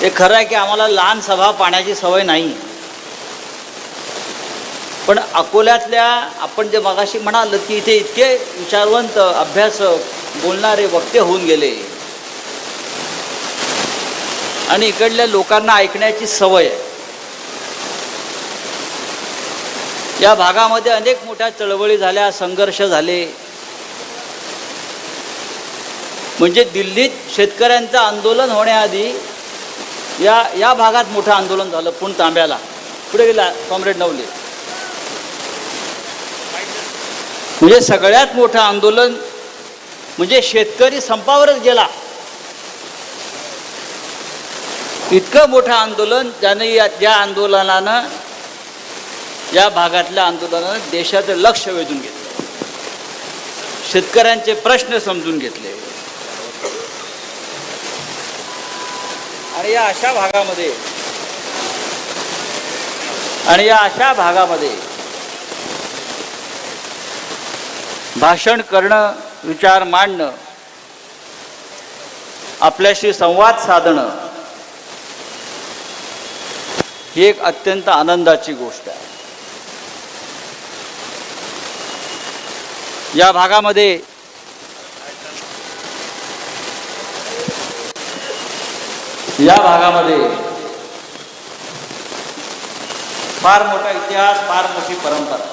हे खरं आहे की आम्हाला लहान सभा पाण्याची सवय नाही. पण अकोल्यातल्या आपण जे मगाशी म्हणाल की इथे इतके विचारवंत अभ्यासक बोलणारे वक्ते होऊन गेले. आणि इकडल्या लोकांना ऐकण्याची सवय. आहे या भागामध्ये अनेक मोठ्या चळवळी झाल्या संघर्ष झाले. म्हणजे दिल्लीत शेतकऱ्यांचं आंदोलन होण्याआधी या या भागात मोठं आंदोलन झालं पुण तांब्याला. पुढे गेला कॉम्रेड नवले. म्हणजे सगळ्यात मोठं आंदोलन म्हणजे शेतकरी संपावरच गेला. इतकं मोठं आंदोलन त्याने या त्या आंदोलनानं या भागातल्या आंदोलनानं देशाचं लक्ष वेधून घेतलं. शेतकऱ्यांचे प्रश्न समजून घेतले. आणि या अशा भागामध्ये आणि या अशा भागामध्ये भाषण करणं विचार मांडणं आपल्याशी संवाद साधणं ही एक अत्यंत आनंदाची गोष्ट आहे. या भागामध्ये या भागामध्ये फार मोठा इतिहास फार मोठी परंपरा.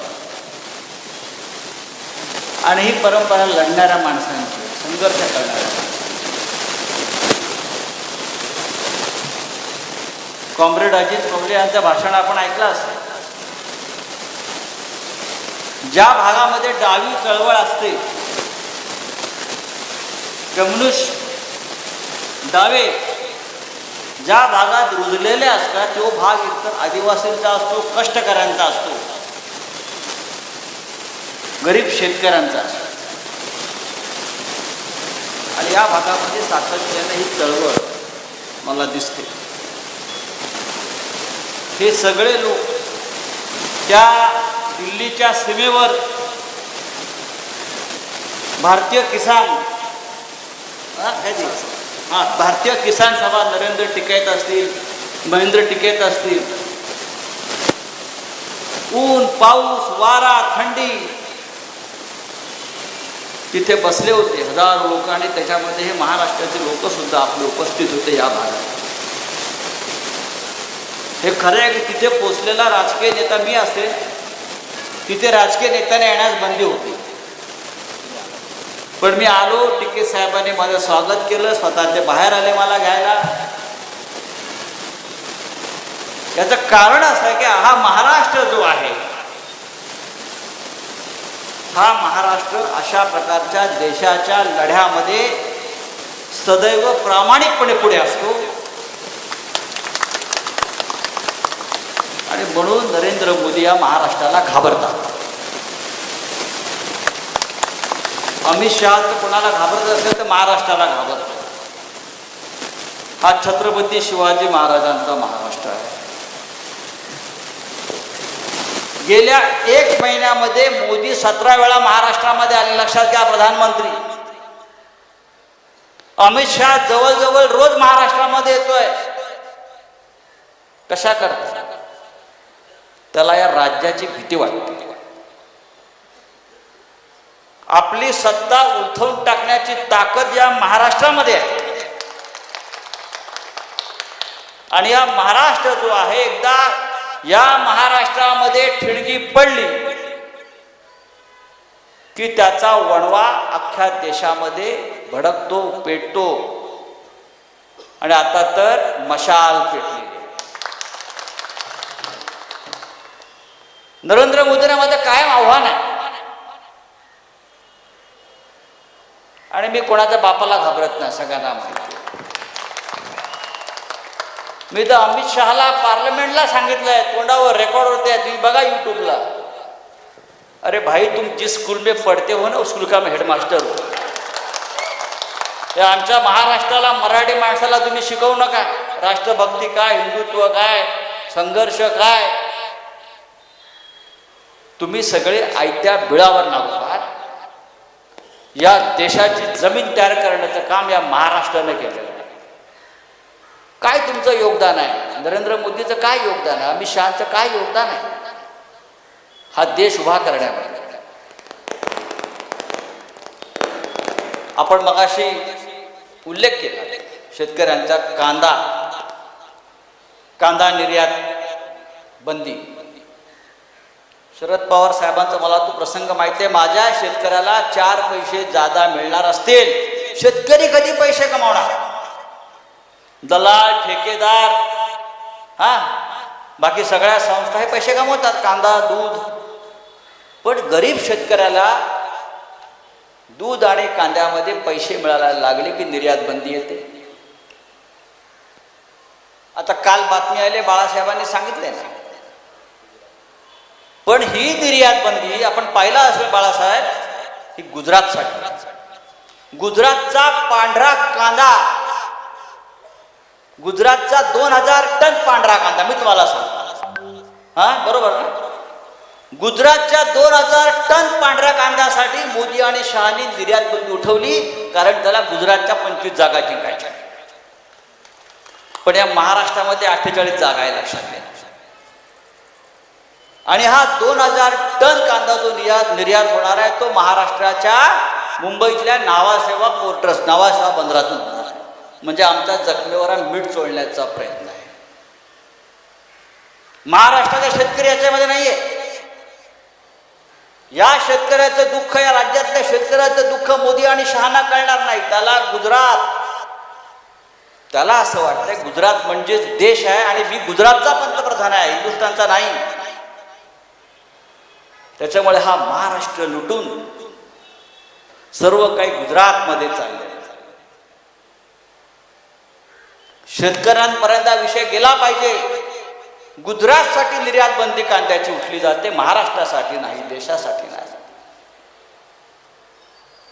आणि ही परंपरा लढणाऱ्या माणसांची संघर्ष करणाऱ्या कॉम्रेड अजित कोंबडे यांचं भाषण आपण ऐकलं असेल. ज्या भागामध्ये डावी चळवळ असते कम्युनिस्ट डावे ज्या भागात रुजलेले असतात तो भाग एकतर आदिवासींचा असतो कष्टकऱ्यांचा असतो. गरीब शेतकऱ्यांचा असतो. आणि या भागामध्ये सातत्याने ही चळवळ मला दिसते. हे सगळे लोक त्या दिल्लीच्या सीमेवर भारतीय किसान हा, काय हा भारतीय किसान सभा नरेंद्र टिकैत असतील महेंद्र टिकैत असतील. ऊन पाऊस वारा थंडी. तिथे बसले होते हजारो लोक आणि त्याच्यामध्ये हे महाराष्ट्राचे लोक सुद्धा आपले उपस्थित होते या भागात. हे खरं आहे की तिथे पोचलेला राजकीय नेता मी असेल तिथे राजकीय नेत्याने येण्यास बंदी होती. पण मी आलो टिके साहेबांनी माझं स्वागत केलं स्वतः ते बाहेर आले मला घ्यायला. याचं कारण असं आहे की हा महाराष्ट्र जो आहे हा महाराष्ट्र अशा प्रकारच्या देशाच्या लढ्यामध्ये सदैव प्रामाणिकपणे पुढे असतो. आणि म्हणून नरेंद्र मोदी या महाराष्ट्राला घाबरतात. अमित शहा तर कोणाला घाबरत असेल तर महाराष्ट्राला घाबरत. हा छत्रपती शिवाजी महाराजांचा महाराष्ट्र आहे. गेल्या एक महिन्यामध्ये मोदी सतरा वेळा महाराष्ट्रामध्ये आले. लक्षात घ्या प्रधानमंत्री. अमित शहा जवळजवळ रोज महाराष्ट्रामध्ये येतोय. कशा करता त्याला या राज्याची भीती वाटते. आपली सत्ता उलथवून टाकण्याची ताकद या महाराष्ट्रामध्ये आहे. आणि या महाराष्ट्र जो आहे एकदा या महाराष्ट्रामध्ये ठिणगी पडली की त्याचा वणवा अख्ख्या देशामध्ये भडकतो पेटतो. आणि आता तर मशाल पेटली. नरेंद्र मोदींना माझं कायम आव्हान आहे. आणि मी कोणाच्या बापाला घाबरत नाही सगळ्यांना माहिती मी तर अमित शहाला पार्लमेंटला सांगितलंय तोंडावर रेकॉर्डवरती आहे तुम्ही बघा युट्यूबला अरे भाई तुम जिस स्कूल में पढ़ते हो ना उस स्कूल का हेडमास्टर हो हे आमच्या महाराष्ट्राला मराठी माणसाला तुम्ही शिकवू नका. राष्ट्रभक्ती काय हिंदुत्व काय संघर्ष काय? तुम्ही सगळे आयत्या बिळावर नागो या देशाची जमीन तयार करण्याचं काम या महाराष्ट्रानं केलेलं आहे. काय तुमचं योगदान आहे? नरेंद्र मोदीचं काय योगदान आहे? अमित शहाचं काय योगदान आहे? हा देश उभा करण्यामध्ये आपण मगाशी उल्लेख केला शेतकऱ्यांचा कांदा कांदा निर्यात बंदी. शरद पवार साहेबांचा मला तो प्रसंग माहिती आहे. माझ्या शेतकऱ्याला चार पैसे जादा मिळणार असतील. शेतकरी कधी पैसे कमावणार? दलाल ठेकेदार हा? बाकी सगळ्या संस्था हे पैसे कमवतात कांदा दूध. पण गरीब शेतकऱ्याला दूध आणि कांद्यामध्ये पैसे मिळायला लागले की निर्यात बंदी येते? आता काल बातमी आली बाळासाहेबांनी सांगितले ना. पण ही निर्यात बंदी आपण पाहिला असेल बाळासाहेब ही गुजरातसाठी. गुजरातचा पांढरा कांदा. गुजरातचा दोन हजार टन पांढरा कांदा मी तुम्हाला सांगतो. हा बरोबर ना? गुजरातच्या दोन हजार टन पांढऱ्या कांद्यासाठी मोदी आणि शहानी निर्यात बंदी उठवली कारण त्याला गुजरातच्या पंचवीस जागा जिंकायच्या पण या महाराष्ट्रामध्ये अठ्ठेचाळीस जागा आहे लक्षात घ्या. आणि हा दोन हजार टन कांदा जो निर्यात निर्यात होणार आहे तो महाराष्ट्राच्या मुंबईतल्या नावासेवा पोर्टर्स नावासेवा बंदरातून होणार आहे. म्हणजे आमच्या जखमेवर मीठ चोळण्याचा प्रयत्न आहे. महाराष्ट्राचा शेतकरी याच्यामध्ये नाहीये. या शेतकऱ्याचं दुःख या राज्यातल्या शेतकऱ्याचं दुःख मोदी आणि शहाना कळणार नाही. त्याला गुजरात त्याला असं वाटतंय गुजरात म्हणजेच देश आहे आणि मी गुजरातचा पंतप्रधान आहे हिंदुस्थानचा नाही. त्याच्यामुळे हा महाराष्ट्र लुटून सर्व काही गुजरातमध्ये चालले शेतकऱ्यांपर्यंत हा विषय गेला पाहिजे. गुजरातसाठी निर्यात बंदी कांद्याची उठली जाते महाराष्ट्रासाठी नाही देशासाठी नाही.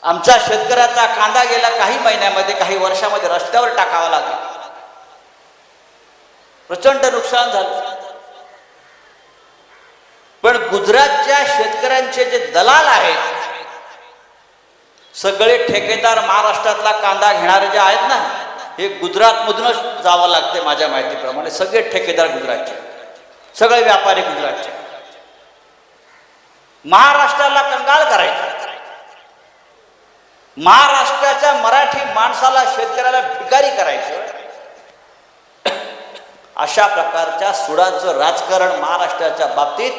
आमच्या शेतकऱ्याचा कांदा गेला काही महिन्यामध्ये काही वर्षामध्ये रस्त्यावर टाकावा लागला. प्रचंड नुकसान झालं. पण गुजरातच्या शेतकऱ्यांचे जे दलाल आहेत सगळे ठेकेदार महाराष्ट्रातला कांदा घेणारे जे आहेत ना हे गुजरातमधूनच जावं लागते माझ्या माहितीप्रमाणे. सगळे ठेकेदार गुजरातचे. सगळे व्यापारी गुजरातचे. महाराष्ट्राला कंगाल करायचं. महाराष्ट्राच्या मराठी माणसाला शेतकऱ्याला भिकारी करायचं. अशा प्रकारच्या सुडाचं राजकारण महाराष्ट्राच्या बाबतीत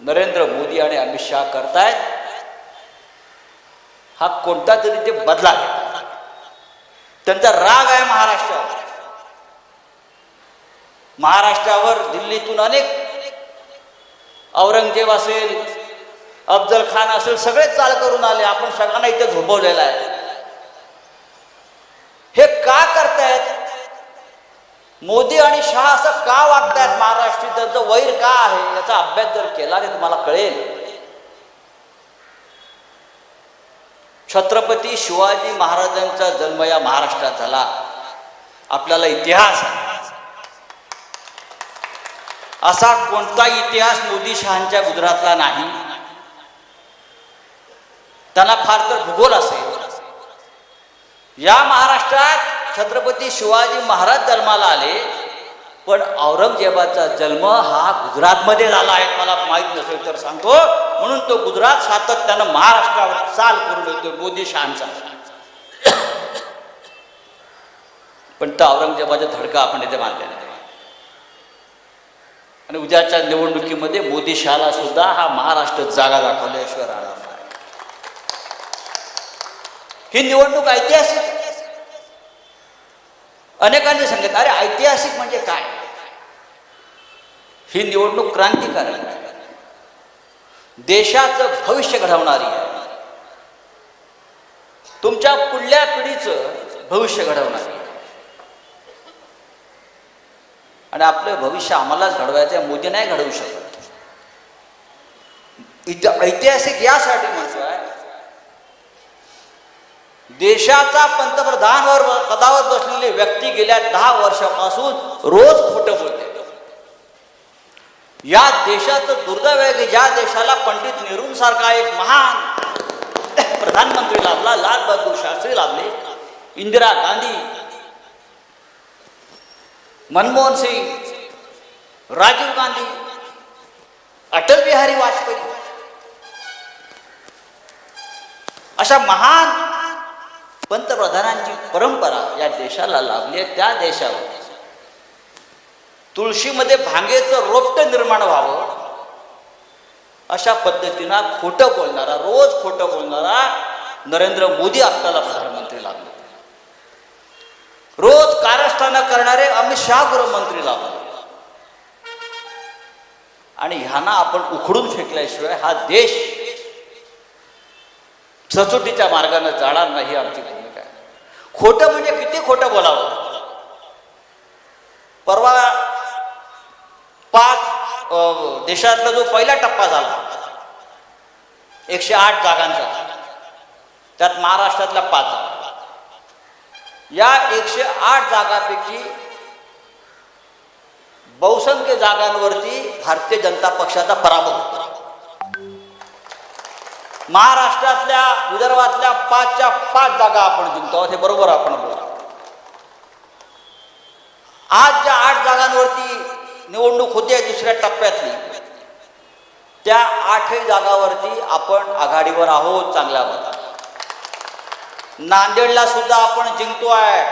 नरेंद्र मोदी आणि अमित शहा करतायत. हा कोणता तरी ते बदला त्यांचा राग आहे महाराष्ट्रावर. महाराष्ट्रावर दिल्लीतून अनेक औरंगजेब असेल अफजल खान असेल सगळे चाल करून आले. आपण सगळ्यांना इथे झोपवलेला आहे. हे का करतायत? मोदी आणि शहा असं का वागतायत महाराष्ट्री त्यांचं वैर का आहे? याचा अभ्यास जर केला तर तुम्हाला कळेल. छत्रपती शिवाजी महाराजांचा जन्म या महाराष्ट्रात झाला. आपल्याला इतिहास असा कोणता इतिहास मोदी शहांच्या गुजरातला नाही? त्यांना फार तर भूगोल असेल. या महाराष्ट्रात छत्रपती शिवाजी महाराज जन्माला आले. पण औरंगजेबाचा जन्म हा गुजरातमध्ये झाला आहे. मला माहीत नसेल तर सांगतो. म्हणून तो गुजरात सातत्यानं महाराष्ट्रावर चाल करून येतो मोदी शहांचा. पण तो औरंगजेबाचा धडका आपण इथे मानलेला आहे आणि उद्याच्या निवडणुकीमध्ये मोदी शहाला सुद्धा हा महाराष्ट्र जागा दाखवल्याशिवाय राहणार नाही. ही निवडणूक ऐतिहासिक अनेकांनी सांगितलं अरे ऐतिहासिक म्हणजे काय? ही निवडणूक क्रांतिकारक देशाचं भविष्य घडवणारी आहे. तुमच्या पुढल्या पिढीचं भविष्य घडवणारी आणि आपलं भविष्य आम्हालाच घडवायचं मोदी नाही घडवू शकत. ऐतिहासिक यासाठी म्हणतो देशाचा पंतप्रधानवर पदावर बसलेली व्यक्ती गेल्या दहा वर्षापासून रोज खोटं बोलते. या देशाचं दुर्दैव आहे की ज्या देशाला पंडित नेहरू सारखा एक महान प्रधानमंत्री लाभला लाल बहादूर शास्त्री लाभले इंदिरा गांधी मनमोहन सिंग राजीव गांधी अटल बिहारी वाजपेयी अशा महान पंतप्रधानांची परंपरा या देशाला लाभली आहे त्या देशावर. तुळशीमध्ये भांगेचं रोपटं निर्माण व्हावं अशा पद्धतीनं खोटं बोलणारा रोज खोटं बोलणारा नरेंद्र मोदी आपल्याला प्रधानमंत्री लागले. रोज कारस्थानं करणारे अमित शहा गृहमंत्री लागले. आणि ह्यांना आपण उखडून फेकल्याशिवाय हा देश सचोटीच्या मार्गाने जाणार नाही आमची. खोटं म्हणजे किती खोटं बोलावं? परवा पाच अं, देशातला जो पहिला टप्पा झाला एकशे आठ जागांचा त्यात महाराष्ट्रातल्या पाच. या एकशे आठ जागापैकी बहुसंख्य जागांवरती भारतीय जनता पक्षाचा पराभव होता. महाराष्ट्रातल्या विदर्भातल्या पाचच्या पाच जागा आपण जिंकतो. हे बरोबर आपण बोला आज ज्या आठ जागांवरती निवडणूक होते दुसऱ्या टप्प्यातली. त्या आठही जागावरती आपण आघाडीवर आहोत चांगल्या मतात नांदेडला सुद्धा आपण जिंकतो आहे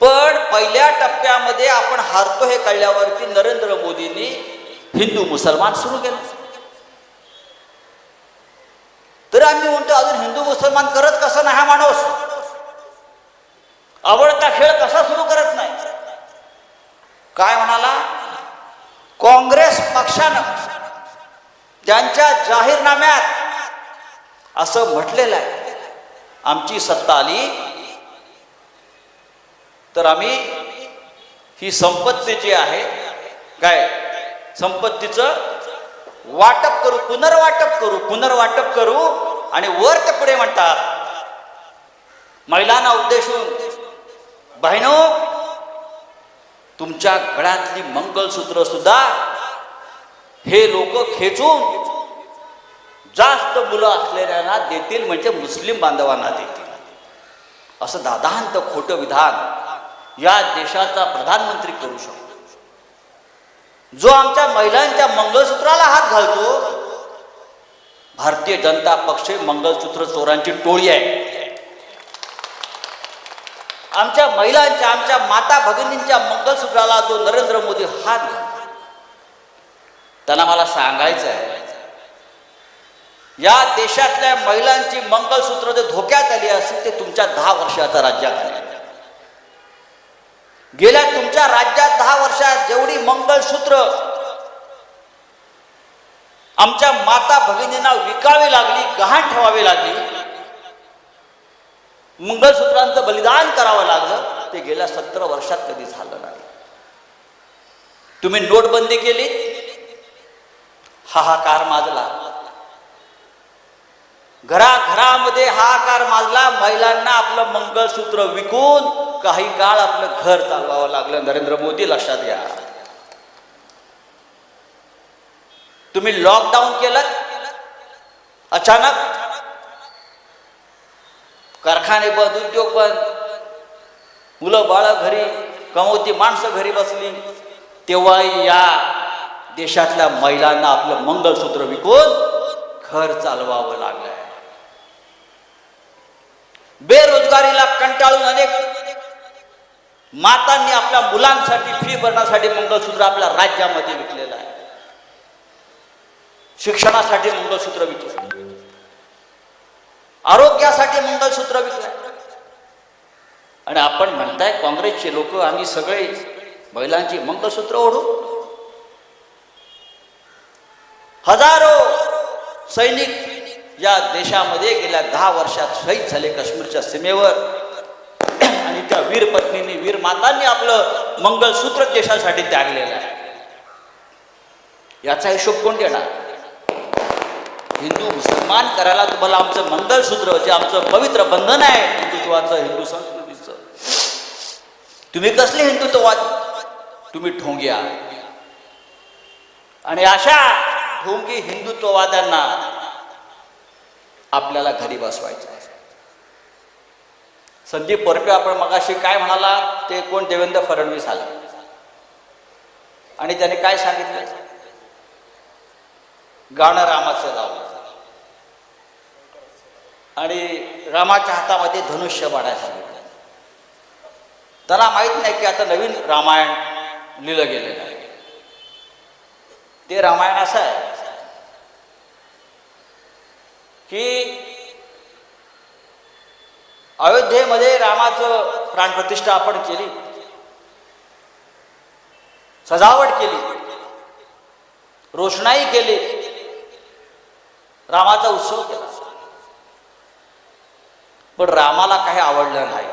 पण पहिल्या टप्प्यामध्ये आपण हारतो हे कळल्यावरती नरेंद्र मोदींनी हिंदू मुसलमान सुरू केलं. तर आम्ही म्हणतो अजून हिंदू मुसलमान करत कसं नाही हा माणूस? आवडता खेळ कसा सुरू करत नाही? काय म्हणाला? काँग्रेस पक्षानं त्यांच्या जाहीरनाम्यात असं म्हटलेलं आहे आमची सत्ता आली तर आम्ही ही संपत्ती जी आहे काय संपत्तीचं वाटप करू पुनर्वाटप करू पुनर्वाटप करू आणि वर ते पुढे म्हणतात. महिलांना उद्देशून बहिणो तुमच्या गळ्यातली मंगलसूत्र सुद्धा हे लोक खेचून जास्त मुलं असलेल्यांना देतील म्हणजे मुस्लिम बांधवांना देतील. असं दादांत खोटं विधान या देशाचा प्रधानमंत्री करू शकतो. जो आमच्या महिलांच्या मंगळसूत्राला हात घालतो भारतीय जनता पक्ष मंगळसूत्र चोरांची टोळी आहे. आमच्या महिलांच्या आमच्या माता भगिनींच्या मंगळसूत्राला जो नरेंद्र मोदी हात घालतो त्यांना मला सांगायचं आहे या देशातल्या महिलांची मंगळसूत्र जे धोक्यात आली असतील ते तुमच्या दहा वर्षाच्या राज्यात आली गेल्या तुमच्या राज्यात दहा वर्षात जेवढी मंगळसूत्र आमच्या माता भगिनींना विकावी लागली गहाण ठेवावी लागली मंगळसूत्रांचं बलिदान करावं लागलं ते गेल्या सतरा वर्षात कधी झालं नाही. तुम्ही नोटबंदी केली? हाहाकार माजला घराघरामध्ये हाकार माजला महिलांना आपलं मंगळसूत्र विकून काही काळ आपलं घर चालवावं लागलं. नरेंद्र मोदी लक्षात घ्या. तुम्ही लॉकडाऊन केलं अचानक कारखाने बंद उद्योग बंद मुलं बाळ घरी कमवती माणसं घरी बसली तेव्हा या देशातल्या महिलांना आपलं मंगळसूत्र विकून घर चालवावं लागलंय. बेरोजगारीला कंटाळून अनेक मातांनी आपल्या मुलांसाठी फी भरण्यासाठी मंगळसूत्र आपल्या राज्यामध्ये विकलेलं आहे. शिक्षणासाठी मंगळसूत्र विकलं. आरोग्यासाठी मंगळसूत्र विकलं. आणि आपण म्हणताय काँग्रेसचे लोक आम्ही सगळे महिलांची मंगळसूत्र ओढू. हजारो सैनिक या देशामध्ये गेल्या दहा वर्षात शहीद झाले काश्मीरच्या सीमेवर. आणि त्या वीर पत्नीने वीर मातांनी आपलं मंगलसूत्र देशासाठी त्यागलेलं आहे. याचा हिशोब कोण देणार? हिंदू मुसलमान करायला तुम्हाला आमचं मंगलसूत्र जे आमचं पवित्र बंधन आहे हिंदुत्वाचं हिंदू संस्कृतीचं. तुम्ही कसले हिंदुत्ववाद? तुम्ही ठोंग्या. आणि अशा ठोंगी हिंदुत्ववाद्यांना आपल्याला घरी बसवायचं. संदीप परपे आपण मगाशी काय म्हणाला ते कोण? देवेंद्र फडणवीस आले. आणि त्याने काय सांगितलं? गाणं रामाचं लावलं आणि रामाच्या हातामध्ये धनुष्य बाणाय सांगितलं. त्याला माहीत नाही की आता नवीन रामायण लिहिलं गेलेलं आहे. ते रामायण असं आहे. की अयोध्येमध्ये रामाचं प्राणप्रतिष्ठा आपण केली. सजावट केली. रोषणाई केली. रामाचा उत्सव केला. पण रामाला काही आवडलं नाही.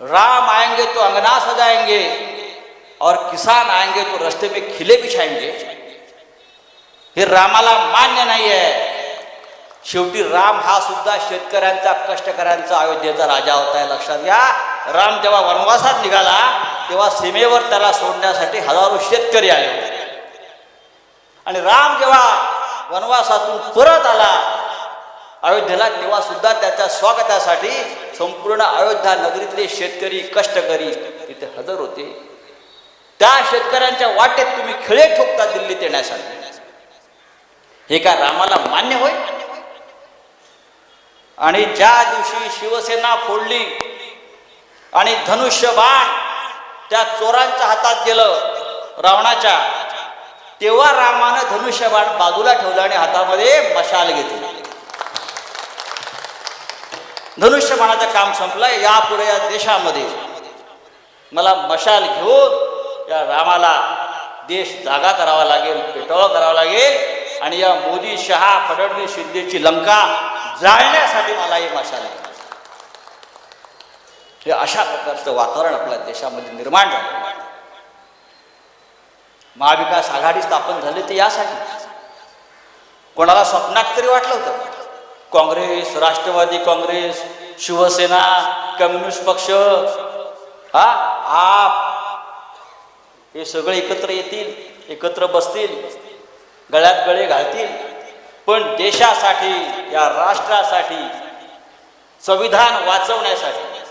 राम आएँगे तो अंगना सजाएँगे और किसान आएँगे तो रस्ते में खिले बिछाएँगे. हे रामाला मान्य नाही आहे शेवटी राम हा सुद्धा शेतकऱ्यांचा कष्टकऱ्यांचा अयोध्येचा राजा होता. आहे लक्षात घ्या. राम जेव्हा वनवासात निघाला तेव्हा सीमेवर त्याला सोडण्यासाठी हजारो शेतकरी आले होते. आणि राम जेव्हा वनवासातून परत आला अयोध्येला तेव्हा सुद्धा त्याच्या स्वागतासाठी संपूर्ण अयोध्या नगरीतले शेतकरी कष्टकरी तिथे हजर होते. त्या शेतकऱ्यांच्या वाटेत तुम्ही खिळे ठोकता दिल्लीत येण्यासाठी. हे का रामाला मान्य होईल आणि ज्या दिवशी शिवसेना फोडली आणि धनुष्य बाण त्या चोरांच्या हातात गेलं रावणाच्या तेव्हा रामानं धनुष्यबाण बाजूला ठेवलं आणि हातामध्ये मशाल घेतली. धनुष्यबाणाचं काम संपलंय यापुढे या देशामध्ये मला मशाल घेऊन या रामाला देश जागा करावा लागेल पेटवा करावा लागेल आणि या मोदी शहा फडणवीस शिंदेची लंका जाळण्यासाठी मला हे मशाल हे अशा प्रकारचं वातावरण आपल्या देशामध्ये निर्माण झालं. महाविकास आघाडी स्थापन झाली ते यासाठी. कोणाला स्वप्नात तरी वाटलं होतं. काँग्रेस राष्ट्रवादी काँग्रेस शिवसेना कम्युनिस्ट पक्ष हा आप. हे सगळे एकत्र येतील एकत्र बसतील गळ्यात गळे घालतील. पण देशासाठी या राष्ट्रासाठी संविधान वाचवण्यासाठी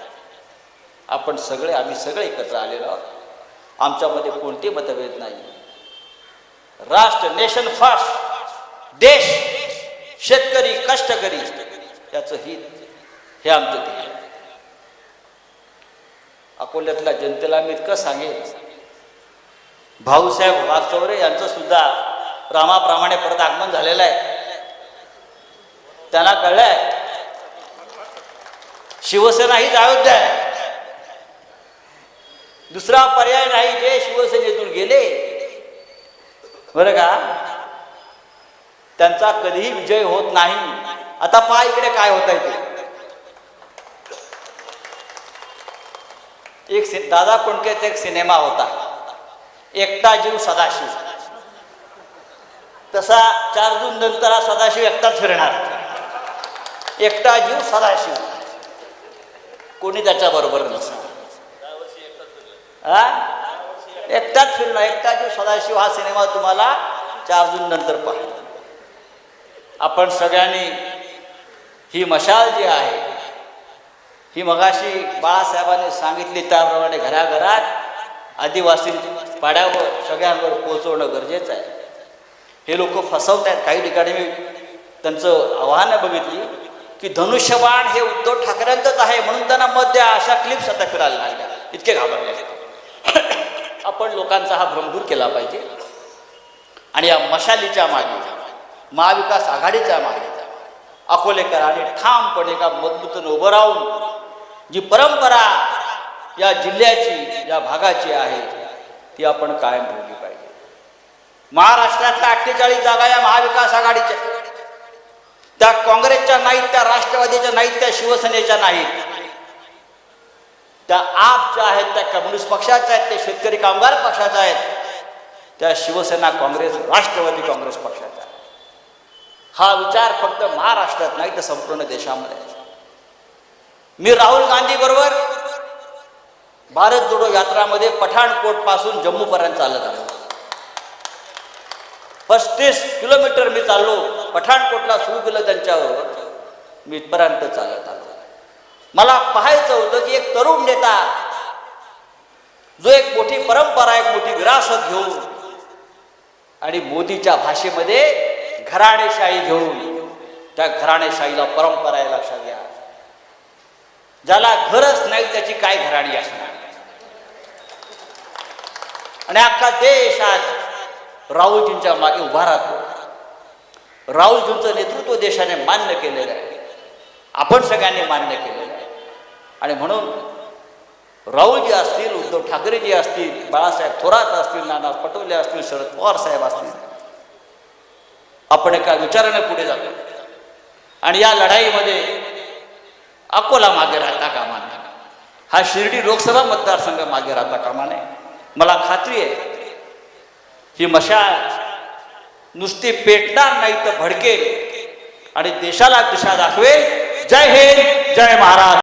आपण सगळे आम्ही सगळे एकत्र आलेलो आहोत. आमच्यामध्ये कोणते मतभेद नाही. राष्ट्र नेशन फर्स्ट देश शेतकरी कष्टकरी याचं हित हे आमचं ध्येय आहे. अकोल्यातल्या जनतेला मी इतकं सांगेन. भाऊसाहेब वागचौरे यांचं सुद्धा रामाप्रमाणे परत आगमन झालेलं आहे. त्यांना कळलंय. शिवसेना हीच अयोध्या आहे. दुसरा पर्याय नाही जे शिवसेनेतून गेले. बरं का? त्यांचा कधीही विजय होत नाही. आता पहा इकडे काय होत आहे ते. एक दादा कोंडकेचा एक सिनेमा होता. एकटा जीव सदाशिव. तसा चार जून नंतर हा सदाशिव एकटाच फिरणार. एकटा जीव सदाशिव कोणी त्याच्या बरोबर नसणार हा? एकटाच फिरणं एकटा जीव सदाशिव हा सिनेमा तुम्हाला चार जून नंतर पाहिजे आपण सगळ्यांनी ही मशाल जी आहे ही मगाशी बाळासाहेबांनी सांगितली त्याप्रमाणे घराघरात आदिवासी पाड्यावर सगळ्यांवर पोहोचवणं गरजेचं आहे. हे लोक फसवत आहेत काही ठिकाणी मी त्यांचं आव्हानं बघितली. की धनुष्यबाण हे उद्धव ठाकरेंचंच आहे म्हणून त्यांना मत द्या अशा क्लिप्स आता फिरायला लागल्या. इतके घाबरले आपण लोकांचा हा भ्रम दूर केला पाहिजे. आणि या मशालीच्या मागे महाविकास आघाडीच्या मागे अकोलेकरांनी ठामपणे का मजबूतीने उभं राहून जी परंपरा या जिल्ह्याची या भागाची आहे ती आपण कायम ठेवली पाहिजे. महाराष्ट्रातल्या अठ्ठेचाळीस जागा या महाविकास आघाडीच्या. त्या काँग्रेसच्या नाहीत त्या राष्ट्रवादीच्या नाहीत त्या शिवसेनेच्या नाहीत. त्या आपच्या आहेत त्या कम्युनिस्ट पक्षाच्या आहेत त्या शेतकरी कामगार पक्षाच्या आहेत त्या शिवसेना काँग्रेस राष्ट्रवादी काँग्रेस पक्षाचा आहे हा विचार फक्त महाराष्ट्रात नाही तर संपूर्ण देशामध्ये आहे. मी राहुल गांधी बरोबर भारत जोडो यात्रामध्ये पठाणकोटपासून जम्मू पर्यंत चालत आलो. पस्तीस किलोमीटर मी चाललो. पठाणकोटला सुरू केलं त्यांच्यावर. मी इथपर्यंत चालत आलो. मला पाहायचं होतं की एक तरुण नेता जो एक मोठी परंपरा एक मोठी विरासत घेऊन आणि मोदीच्या भाषेमध्ये घराणेशाही घेऊन त्या घराणेशाहीला परंपरा आहे लक्षात घ्या. ज्याला घरच नाही त्याची काय घराणी असणार? आणि आपला देश आज राहुलजींच्या मागे उभा राहतो. राहुलजींचं नेतृत्व देशाने मान्य केलेलं आहे. आपण सगळ्यांनी मान्य केलेलं आहे. आणि म्हणून राहुलजी असतील उद्धव ठाकरेजी असतील बाळासाहेब थोरात असतील नाना पटोले असतील शरद पवार साहेब असतील आपण एका विचाराने पुढे जातो. आणि या लढाईमध्ये अकोला मागे राहता कामा नये. हा शिर्डी लोकसभा मतदारसंघ मागे राहता कामा नये. मला खात्री आहे ही मशाल नुसती पेटणार नाही तर भडकेल. आणि देशाला दिशा दाखवेल. जय हिंद जय महाराज